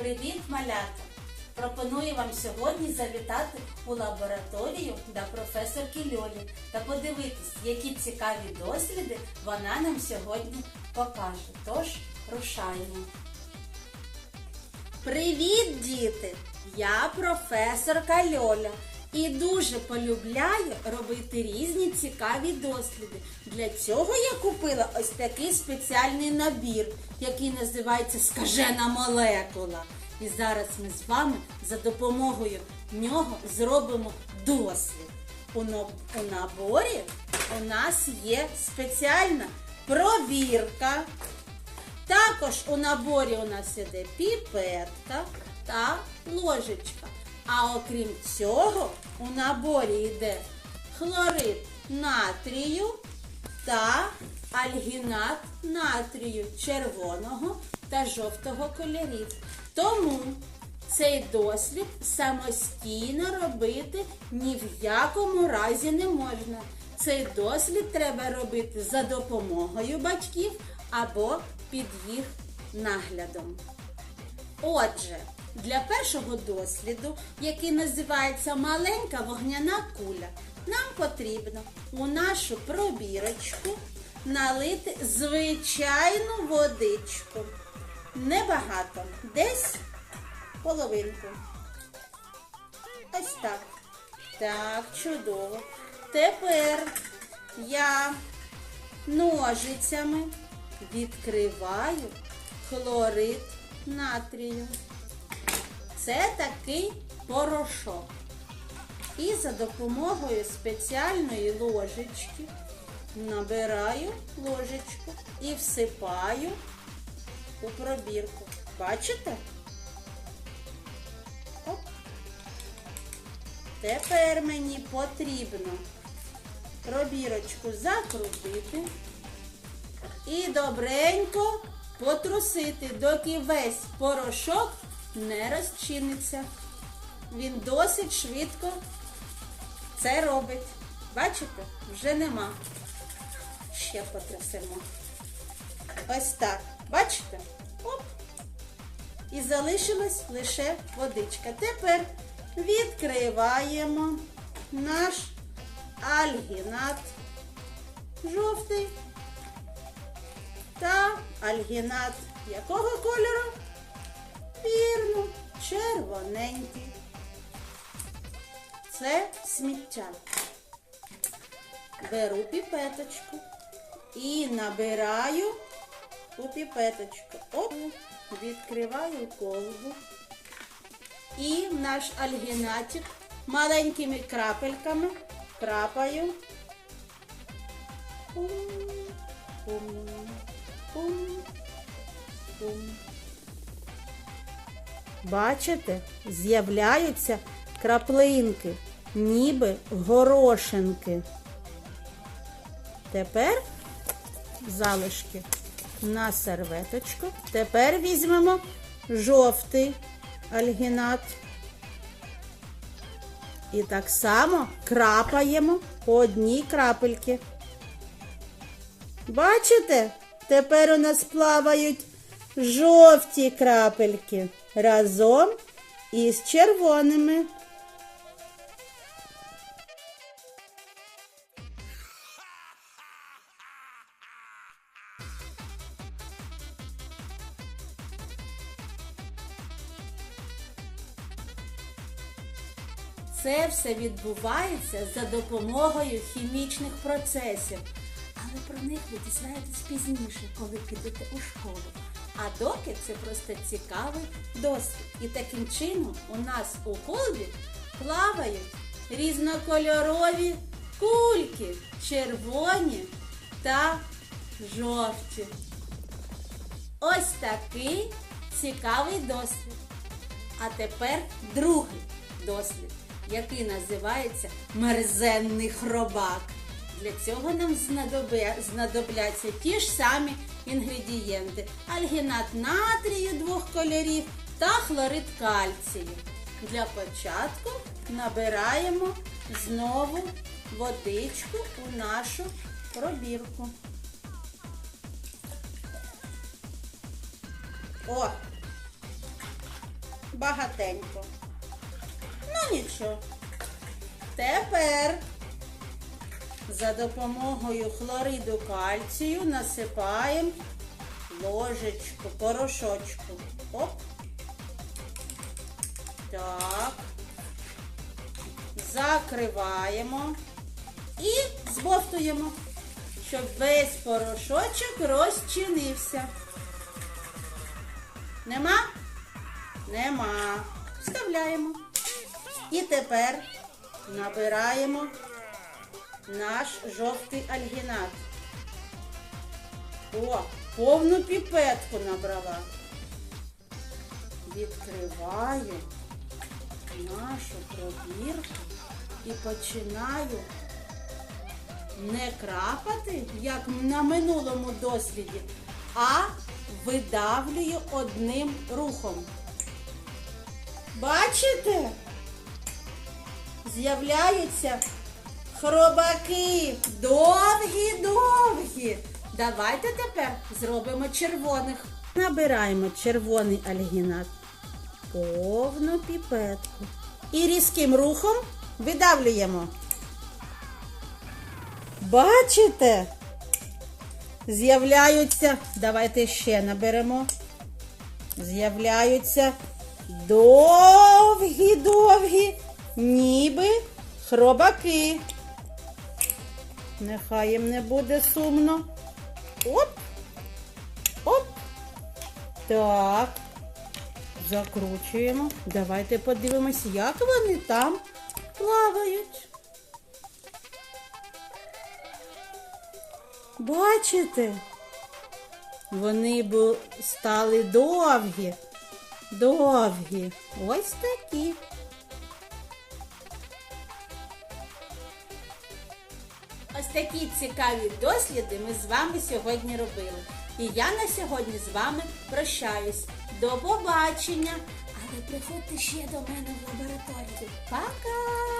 Привіт, малята! Пропоную вам сьогодні завітати у лабораторію до професорки Льолі та подивитись, які цікаві досліди вона нам сьогодні покаже. Тож рушаємо. Привіт, діти! Я професорка Льоля і дуже полюбляю робити різні цікаві досліди. Для цього я купила ось такий спеціальний набір, який називається скажена молекула. І зараз ми з вами за допомогою нього зробимо дослід. У наборі у нас є спеціальна провірка. Також у наборі у нас іде піпетка та ложечка. А окрім цього, у наборі йде хлорид натрію та альгінат натрію червоного та жовтого кольорів. Тому цей дослід самостійно робити ні в якому разі не можна. Цей дослід треба робити за допомогою батьків або під їх наглядом. Отже, для першого досліду, який називається маленька вогняна куля, нам потрібно у нашу пробірочку налити звичайну водичку. Небагато, десь половинку. Ось так. Так, чудово. Тепер я ножицями відкриваю хлорид натрію. Це такий порошок. І за допомогою спеціальної ложечки набираю ложечку і всипаю у пробірку. Бачите? Оп. Тепер мені потрібно пробірочку закрутити і добренько потрусити, доки весь порошок не розчиниться. Він досить швидко це робить. Бачите? Вже нема. Ще потрясемо. Ось так. Бачите? Оп. І залишилась лише водичка. Тепер відкриваємо наш альгінат жовтий та альгінат якого кольору? Вірно, червоненький. Це сміття. Беру піпеточку і набираю у піпеточку. Оп, відкриваю колбу. І в наш альгінатик маленькими крапельками крапаю. Пум, пум, пум, пум. Бачите, з'являються краплинки, ніби горошинки. Тепер залишки на серветочку. Тепер візьмемо жовтий альгінат. І так само крапаємо по одній крапельці. Бачите? Тепер у нас плавають жовті крапельки разом із червоними. Це все відбувається за допомогою хімічних процесів. Але про них ви дізнаєтесь пізніше, коли підете у школу. А доки це просто цікавий досвід. І таким чином у нас у колбі плавають різнокольорові кульки, червоні та жовті. Ось такий цікавий досвід. А тепер другий дослід, який називається мерзенний хробак. Для цього нам знадобляться ті ж самі інгредієнти: альгінат натрію двох кольорів та хлорид кальцію. Для початку набираємо знову водичку у нашу пробірку. О! багатенько. Ну нічого. Тепер за допомогою хлориду кальцію насипаємо ложечку, порошочку. Оп. Так. Закриваємо і збовтуємо, щоб весь порошочок розчинився. Нема? Нема. Вставляємо. І тепер набираємо наш жовтий альгінат. О, повну піпетку набрала. Відкриваю нашу пробірку і починаю не крапати, як на минулому досліді, а видавлюю одним рухом. Бачите? З'являються хробаки довгі-довгі. Давайте тепер зробимо червоних. Набираємо червоний альгінат, повну піпетку. І різким рухом видавлюємо. Бачите? З'являються, давайте ще наберемо. З'являються довгі-довгі, ніби хробаки. Нехай їм не буде сумно. Оп. Оп. Так. Закручуємо. Давайте подивимось, як вони там плавають. Бачите? Вони стали довгі. Довгі. Ось такі. Ось такі цікаві досліди ми з вами сьогодні робили. І я на сьогодні з вами прощаюсь. До побачення! Але приходьте ще до мене в лабораторію. Пока!